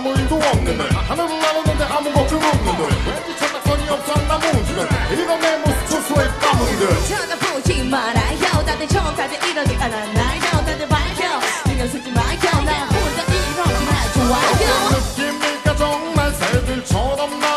아무 일도 없는 늘 하늘을 나르는데 아무것도 그 없는데 왠지 천낙선이 없어 나무지는 이런 내 모습 초소의 까문들. 쳐다보지 말아요. 다들 처음 다들 이러지 않았나요? 다들 말요 신경 쓰지 마요 나 혼자 이러기나 좋아요. 느낌이가 정말 새들처럼 나